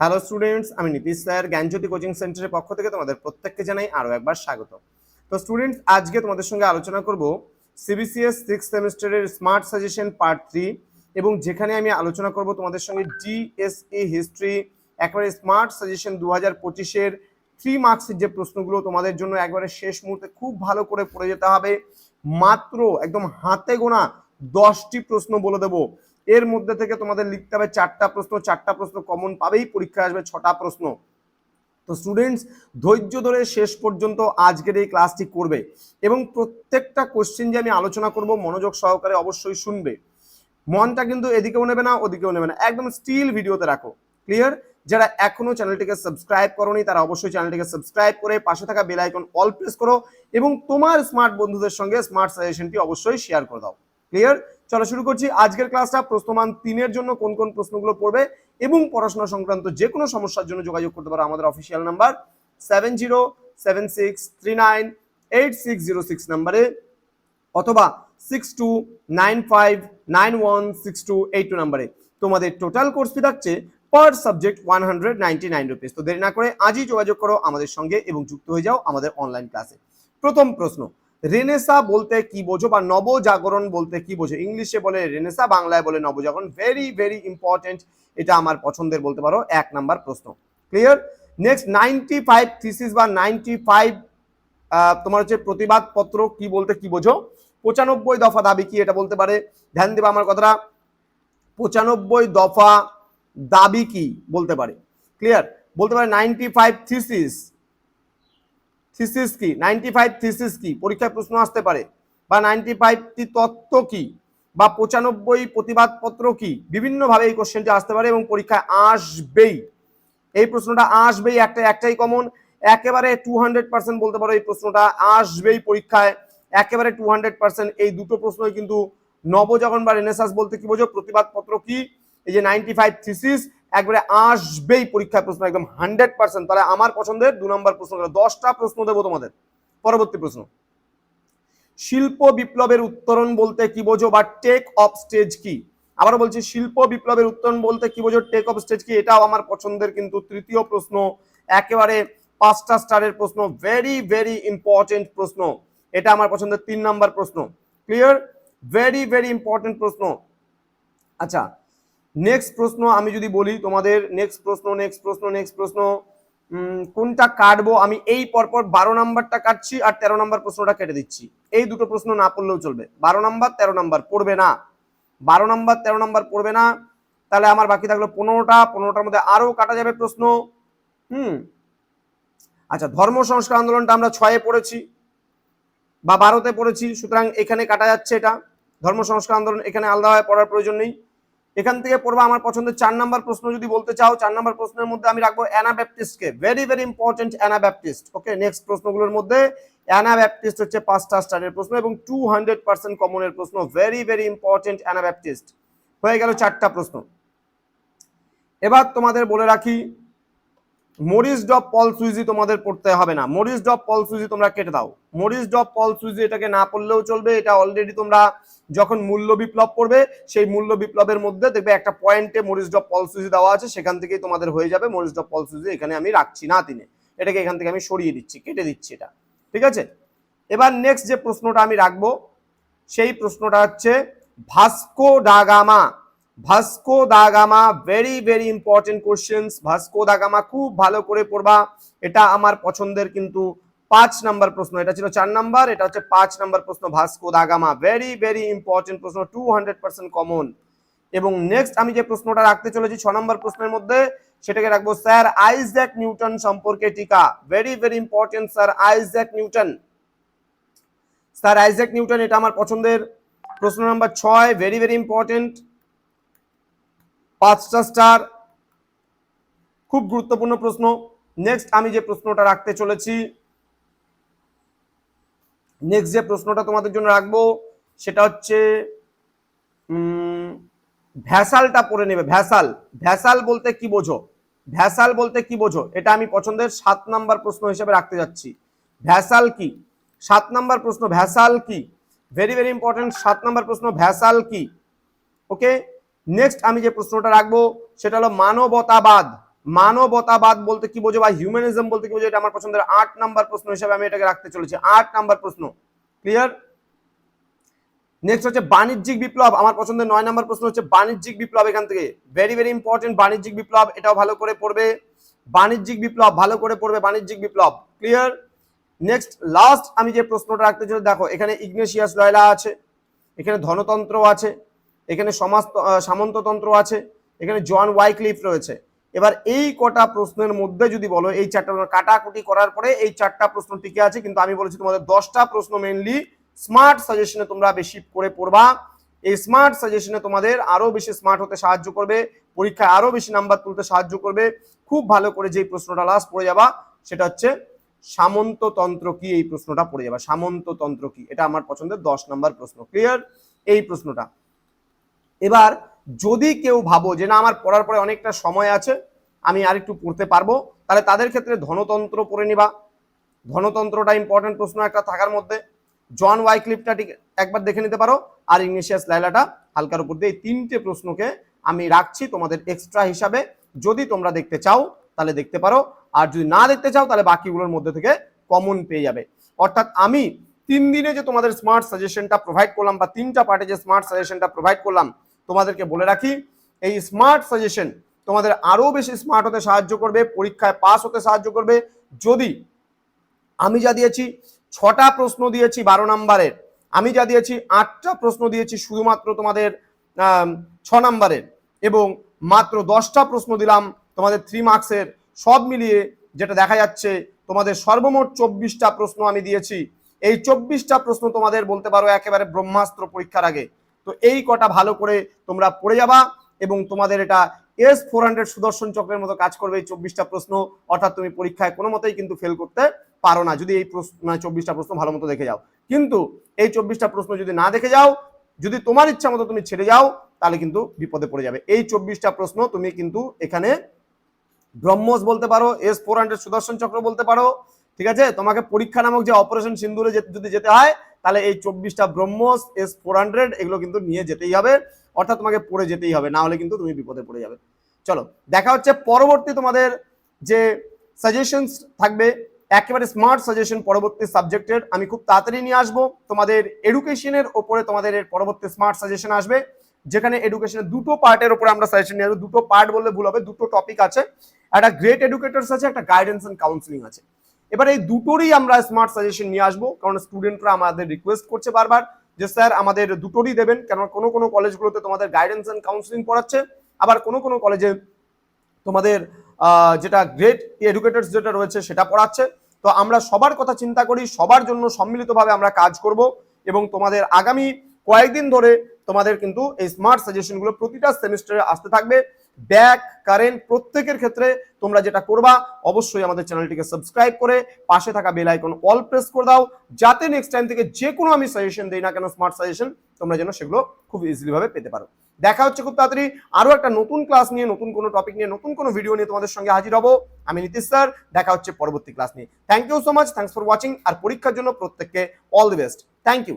Hello students আমি Nitish sir, জ্ঞানজ্যোতি coaching সেন্টারের পক্ষ থেকে তোমাদের প্রত্যেককে জানাই আরও একবার স্বাগত। তো স্টুডেন্টস আজকে তোমাদের সঙ্গে আলোচনা করব CBCS six semester smart suggestion part three এবং যেখানে আমি আলোচনা করব তোমাদের সঙ্গে ডিএসই হিস্ট্রি একেবারে স্মার্ট সাজেশন দু হাজার পঁচিশের থ্রি মার্কসের যে প্রশ্নগুলো তোমাদের জন্য একবারে শেষ মুহূর্তে খুব ভালো করে পড়ে যেতে হবে। মাত্র একদম হাতে গোনা দশটি প্রশ্ন বলে দেবো। এর মধ্যে থেকে তোমাদের লিখতে হবে চারটা প্রশ্ন চারটা প্রশ্ন কমন পাবেই, পরীক্ষায় আসবে ছটা প্রশ্ন। তো স্টুডেন্টস ধৈর্য ধরে শেষ পর্যন্ত আজকের এই ক্লাসটি করবে এবং প্রত্যেকটা কোশ্চেন যে আমি আলোচনা করব, মনোযোগ সহকারে অবশ্যই শুনবে। মনটা কিন্তু এদিকেও নেবে না, ওদিকেও নেবে না। একদম স্টিল ভিডিওতে রাখো। ক্লিয়ার যারা এখনও চ্যানেলটিকে সাবস্ক্রাইব করোনি, তারা অবশ্যই চ্যানেলটিকে সাবস্ক্রাইব করে পাশে থাকা বেল আইকন অল প্রেস করো এবং তোমার স্মার্ট বন্ধুদের সঙ্গে স্মার্ট সাজেশনটি অবশ্যই শেয়ার করে দাও। ক্লিয়ার চলো শুরু করছি। আজকের ক্লাসটা প্রশ্নমান তিনের জন্য কোন কোন প্রশ্নগুলো পড়বে এবং পড়াশোনা সংক্রান্ত যে কোনো সমস্যার জন্য যোগাযোগ করতে পারো আমাদের official number seven zero seven six three nine eight six zero six নাম্বারে অথবা six two nine five nine one six two eight two নাম্বারে তোমাদের টোটাল কোর্স ফি থাকছে per subject one hundred ninety nine rupees তো দেরি না করে আজই যোগাযোগ করো আমাদের সঙ্গে এবং যুক্ত হয়ে যাও আমাদের অনলাইন ক্লাসে প্রথম প্রশ্ন রেনেসা বলতে কি বোঝো বা নবজাগরণ বলতে কি বোঝো? ইংলিশে বলে রেনেসা, বাংলায় বলে নবজাগরণ। ভেরি ভেরি ইম্পর্টেন্ট এটা আমার পছন্দের বলতে পারো। এক নাম্বার প্রশ্ন। Clear next ninety five theses বা নাইনটি ফাইভ তোমার হচ্ছে প্রতিবাদ পত্র কি বলতে কি বোঝো? পঁচানব্বই দফা দাবি কি এটা বলতে পারে? ধ্যান দেবা আমার কথাটা। পঁচানব্বই দফা দাবি কি বলতে পারে? ক্লিয়ার বলতে পারে নাইনটি ফাইভ থিসিস থিসিস কি? নাইনটি ফাইভ থিসিস কি? পরীক্ষায় প্রশ্ন আসতে পারে। বা নাইনটি ফাইভটি তত্ত্ব কি? বা পঁচানব্বই প্রতিবাদপত্র কি? বিভিন্নভাবে এই কোশ্চেনটি আসতে পারে এবং পরীক্ষায় আসবেই। এই প্রশ্নটা আসবেই, একটা, একটাই কমন একেবারে টু হান্ড্রেড পার্সেন্ট বলতে পারো এই প্রশ্নটা আসবেই পরীক্ষায়। একেবারে টু হান্ড্রেড পার্সেন্ট এই দুটো প্রশ্নই কিন্তু নবজাগরণ বা রেনেসাস বলতে কি বোঝো? প্রতিবাদপত্র কি? এই যে নাইনটি ফাইভ থিসিস একবারে আসবেই পরীক্ষায় প্রশ্ন, একদম হান্ড্রেড পার্সেন্ট তাহলে আমার পছন্দের দু নম্বর প্রশ্ন দশটা প্রশ্ন দেবো তোমাদের। পরবর্তী প্রশ্ন। শিল্প বিপ্লবের উত্তরণ বলতে কি বোঝো বা টেক অফ স্টেজ কি? আবার বলছি, শিল্প বিপ্লবের উত্তরণ বলতে কি বোঝো টেক অফ স্টেজ কি? এটাও আমার পছন্দের, কিন্তু তৃতীয় প্রশ্ন একেবারে পাঁচটা স্টারের প্রশ্ন ভেরি ভেরি ইম্পর্টেন্ট প্রশ্ন। এটা আমার পছন্দের তিন নাম্বার প্রশ্ন। ক্লিয়ার ভেরি ভেরি ইম্পর্টেন্ট প্রশ্ন। আচ্ছা নেক্সট প্রশ্ন, আমি যদি বলি তোমাদের নেক্সট প্রশ্ন নেক্সট প্রশ্ন নেক্সট প্রশ্ন কোনটা কাটবো? আমি এই পরপর বারো নাম্বারটা কাটছি আর তেরো নাম্বার প্রশ্নটা কেটে দিচ্ছি। এই দুটো প্রশ্ন না পড়লেও চলবে। বারো নাম্বার, তেরো নাম্বার, পড়বে না। বারো নাম্বার, তেরো নাম্বার, পড়বে না। তাহলে আমার বাকি থাকল পনেরোটা। পনেরোটার মধ্যে আরও কাটা যাবে প্রশ্ন। হুম। আচ্ছা ধর্ম সংস্কার আন্দোলনটা আমরা ছয়ে পড়েছি বা বারোতে পড়েছি, সুতরাং এখানে কাটা যাচ্ছে এটা। ধর্ম সংস্কার আন্দোলন এখানে আলাদাভাবে পড়ার প্রয়োজন নেই। এখান থেকে পড়ব আমার পছন্দের চার নাম্বার প্রশ্ন যদি বলতে চাও, চার নাম্বার প্রশ্নের মধ্যে আমি রাখব অ্যানা ব্যাপটিস্টকে। Very very important Anabaptist okay next প্রশ্নগুলোর মধ্যে অ্যানাব্যাপটিস্ট হচ্ছে পাঁচটা স্টারের প্রশ্ন এবং টু হান্ড্রেড পার্সেন্ট কমনের প্রশ্ন। ভেরি ভেরি ইম্পর্টেন্ট অ্যানাব্যাপটিস্ট হয়ে গেল চারটা প্রশ্ন। এবার তোমাদের বলে রাখি মরিস ডপ পল সুইজি তোমাদের পড়তে হবে না। মরিস ডপ পল সুইজি তোমরা কেটে দাও। মরিস ডপ পল সুইজি এটাকে না পড়লেও চলবে। এটা অলরেডি তোমরা যখন মূল্য বিপ্লব পড়বে সেই মূল্য বিপ্লবের মধ্যে দেখবে একটা পয়েন্টে মরিস ডপ পল সুইজি দেওয়া আছে। সেখান থেকেই তোমাদের হয়ে যাবে মরিস ডপ পল সুইজি। এখানে আমি রাখছি না তিনে এটাকে এখান থেকে আমি সরিয়ে দিচ্ছি, কেটে দিচ্ছি এটা। ঠিক আছে? এবার নেক্সট যে প্রশ্নটা আমি রাখব, সেই প্রশ্নটা হচ্ছে, Vasco da Gama Vasco da Gama very very important questions Vasco da Gama খুব ভালো করে পড়বা। এটা আমার পছন্দের কিন্তু পাঁচ নাম্বার প্রশ্ন। এটা ছিল চার নাম্বার, এটা হচ্ছে পাঁচ নাম্বার প্রশ্ন Vasco da Gama very very important প্রশ্ন টু হান্ড্রেড পার্সেন্ট কমন এবং নেক্সট আমি যে প্রশ্নটা রাখতে চলেছি ছ নম্বর প্রশ্নের মধ্যে, সেটাকে রাখব, স্যার আইজ্যাক নিউটন সম্পর্কে টিকা। Very very important sir Isaac Newton. Sir Isaac Newton, এটা আমার পছন্দের। প্রশ্ন নাম্বার ছয় ভেরি ভেরি ইম্পর্টেন্ট পাঁচটা স্টার। খুব গুরুত্বপূর্ণ প্রশ্ন। নেক্সট আমি যে প্রশ্নটা রাখতে চলেছি নেক্সট যে প্রশ্নটা তোমাদের জন্য রাখব, সেটা হচ্ছে ভ্যাসালটা পড়ে নেবে। ভ্যাসাল ভ্যাসাল বলতে কি বোঝো? ভ্যাসাল বলতে কি বোঝো? এটা আমি পছন্দের সাত নাম্বার প্রশ্ন হিসেবে রাখতে যাচ্ছি। ভ্যাসাল কি? সাত নাম্বার প্রশ্ন, ভ্যাসাল কি? ভেরি ভেরি ইম্পর্টেন্ট সাত নাম্বার প্রশ্ন, ভ্যাসাল কি? ওকে নেক্সট আমি যে প্রশ্নটা রাখব, সেটা হলো মানবতাবাদ। মানবতাবাদ বলতে কি বোঝো বা হিউম্যানিজম বলতে কি বোঝো, এটা আমার পছন্দের আট নাম্বার প্রশ্ন হিসেবে আমি এটাকে রাখতে চলেছি। আট নাম্বার প্রশ্ন। ক্লিয়ার নেক্সট হচ্ছে বাণিজ্যিক বিপ্লব। আমার পছন্দের নয় নাম্বার প্রশ্ন হচ্ছে বাণিজ্যিক বিপ্লব এখান থেকে। ভেরি ভেরি ইম্পর্টেন্ট বাণিজ্যিক বিপ্লব, এটাও ভালো করে পড়বে। বাণিজ্যিক বিপ্লব, ভালো করে পড়বে বাণিজ্যিক বিপ্লব। ক্লিয়ার নেক্সট লাস্ট আমি যে প্রশ্নটা রাখতে চাই দেখো, এখানে ইগনেশিয়াস লয়লা আছে, এখানে ধনতন্ত্র আছে এখানে সমাজ সামন্ততন্ত্র আছে, এখানে জন ওয়াইক্লিফ রয়েছে। এবার এই কটা প্রশ্নের মধ্যে যদি বলো, এই চারটা কাটাকুটি করার পরে এই চারটা প্রশ্ন টিকে আছে, কিন্তু আমি বলেছি তোমাদের দশটা প্রশ্ন মেনলি স্মার্ট সাজেশনে তোমরা বেশি করে পড়বা। এই স্মার্ট সাজেশনে তোমাদের আরও বেশি স্মার্ট হতে সাহায্য করবে, পরীক্ষায় আরও বেশি নাম্বার তুলতে সাহায্য করবে। খুব ভালো করে যেই প্রশ্নটা লাস্ট পড়ে যাবা, সেটা হচ্ছে, সামন্ততন্ত্র কি? এই প্রশ্নটা পড়ে যাবা, সামন্ততন্ত্র কি? এটা আমার পছন্দের দশ নম্বর প্রশ্ন ক্লিয়ার এই প্রশ্নটা। এবার যদি কেউ ভাবো যে না, আমার পড়ার পরে অনেকটা সময় আছে, আমি আর একটু পড়তে পারব, তাহলে তাদের ক্ষেত্রে ধনতন্ত্র পড়ে নিবা। ধনতন্ত্রটা ইম্পর্টেন্ট প্রশ্ন একটা থাকার মধ্যে। জন ওয়াই ওয়াইক্লিপটা ঠিক একবার দেখে নিতে পারো, আর ইগনেশিয়াস লাইলাটা হালকার উপর দিয়ে এই তিনটে প্রশ্নকে আমি রাখছি তোমাদের এক্সট্রা হিসাবে। যদি তোমরা দেখতে চাও, তাহলে দেখতে পারো, আর যদি না দেখতে চাও, তাহলে বাকিগুলোর মধ্যে থেকে কমন পেয়ে যাবে। অর্থাৎ আমি তিন দিনে যে তোমাদের স্মার্ট সাজেশনটা প্রোভাইড করলাম, বা তিনটা পার্টে যে স্মার্ট সাজেশনটা প্রোভাইড করলাম তোমাদেরকে বলে রাখি, এই স্মার্ট সাজেশন তোমাদের আরও বেশি স্মার্ট হতে সাহায্য করবে, পরীক্ষায় পাস হতে সাহায্য করবে। যদি আমি যা দিয়েছি, ছটা প্রশ্ন দিয়েছি বারো নাম্বারের, আমি যা দিয়েছি, আটটা প্রশ্ন দিয়েছি শুধুমাত্র তোমাদের ছ নাম্বারের এবং মাত্র দশটা প্রশ্ন দিলাম তোমাদের থ্রি মার্কসের সব মিলিয়ে যেটা দেখা যাচ্ছে, তোমাদের সর্বমোট চব্বিশটা প্রশ্ন আমি দিয়েছি। এই চব্বিশটা প্রশ্ন তোমাদের বলতে পারো একেবারে ব্রহ্মাস্ত্র পরীক্ষার আগে। তো এই কটা ভালো করে তোমরা পড়ে যাবা এবং তোমাদের এটা এস ফোর হান্ড্রেড সুদর্শন চক্রের মতো কাজ করবে এই চব্বিশটা প্রশ্ন। অর্থাৎ তুমি পরীক্ষায় কোনো মতেই কিন্তু ফেল করতে পারো না। যদি এই প্রশ্ন মানে চব্বিশটা প্রশ্ন ভালো মতো দেখে যাও। কিন্তু এই চব্বিশটা প্রশ্ন যদি না দেখে যাও, যদি তোমার ইচ্ছা মতো তুমি ছেড়ে যাও, তাহলে কিন্তু বিপদে পড়ে যাবে। এই চব্বিশটা প্রশ্ন তুমি কিন্তু এখানে ব্রহ্মস বলতে পারো এস ফোর হান্ড্রেড সুদর্শন চক্র বলতে পারো, ঠিক আছে? তোমাকে পরীক্ষা নামক যে অপারেশন সিন্দুরে যদি যেতে হয় তাহলে এই চব্বিশটা ব্রহ্মস এস ফোর হান্ড্রেড এগুলো কিন্তু নিয়ে যেতেই হবে। অর্থাৎ তোমাকে পড়ে যেতেই হবে, না হলে কিন্তু তুমি বিপদে পড়ে যাবে। চলো, দেখা হচ্ছে পরবর্তী তোমাদের যে সাজেশনস থাকবে। একেবারে স্মার্ট সাজেশন পরবর্তী সাবজেক্টের আমি খুব তাড়াতাড়ি নিয়ে আসব। তোমাদের এডুকেশনের ওপরে তোমাদের এর পরবর্তী স্মার্ট সাজেশন আসবে। যেখানে এডুকেশনের দুটো পার্টের ওপরে আমরা সাজেশন নিয়ে আসব। দুটো পার্ট বললে ভুল হবে, দুটো টপিক আছে। একটা গ্রেট এডুকেটরস আছে, একটা গাইডেন্স এন্ড কাউন্সিলিং আছে। এবার এই দুটোরই আমরা স্মার্ট সাজেশন নিয়ে আসব, কারণ স্টুডেন্টরা আমাদের রিকোয়েস্ট করছে বারবার যে, স্যার, আমাদের দুটোরই দেবেন, কেন কোনো কোনো কলেজগুলোতে তোমাদের গাইডেন্স এন্ড কাউন্সিলিং পড়াচ্ছে, আবার কোনো কোনো কলেজে তোমাদের যেটা গ্রেট এডুকেটরস যেটা রয়েছে সেটা পড়াচ্ছে। তো আমরা সবার কথা চিন্তা করি, সবার জন্য সম্মিলিতভাবে আমরা কাজ করব এবং তোমাদের আগামী কয়েকদিন ধরে তোমাদের কিন্তু এই স্মার্ট সাজেশনগুলো প্রতিটা সেমিস্টারে আসতে থাকবে। ব্যাক, কারেন্ট প্রত্যেকের ক্ষেত্রে তোমরা যেটা করবা, অবশ্যই আমাদের চ্যানেলটিকে সাবস্ক্রাইব করে পাশে থাকা বেল আইকন অল প্রেস করে দাও, যাতে নেক্সট টাইম থেকে যে কোনো আমি সাজেশন দিই না কেন স্মার্ট সাজেশন তোমরা যেন সেগুলো খুব ইজিলি ভাবে পেতে পারো। দেখা হচ্ছে খুব তাড়াতাড়ি আরও একটা নতুন ক্লাস নিয়ে, নতুন কোনো টপিক নিয়ে, নতুন কোনো ভিডিও নিয়ে তোমাদের সঙ্গে হাজির হব। আমি নীতিশ স্যার দেখা হচ্ছে পরবর্তী ক্লাস নিয়ে। Thank you so much thanks for watching আর পরীক্ষার জন্য প্রত্যেককে all the best thank you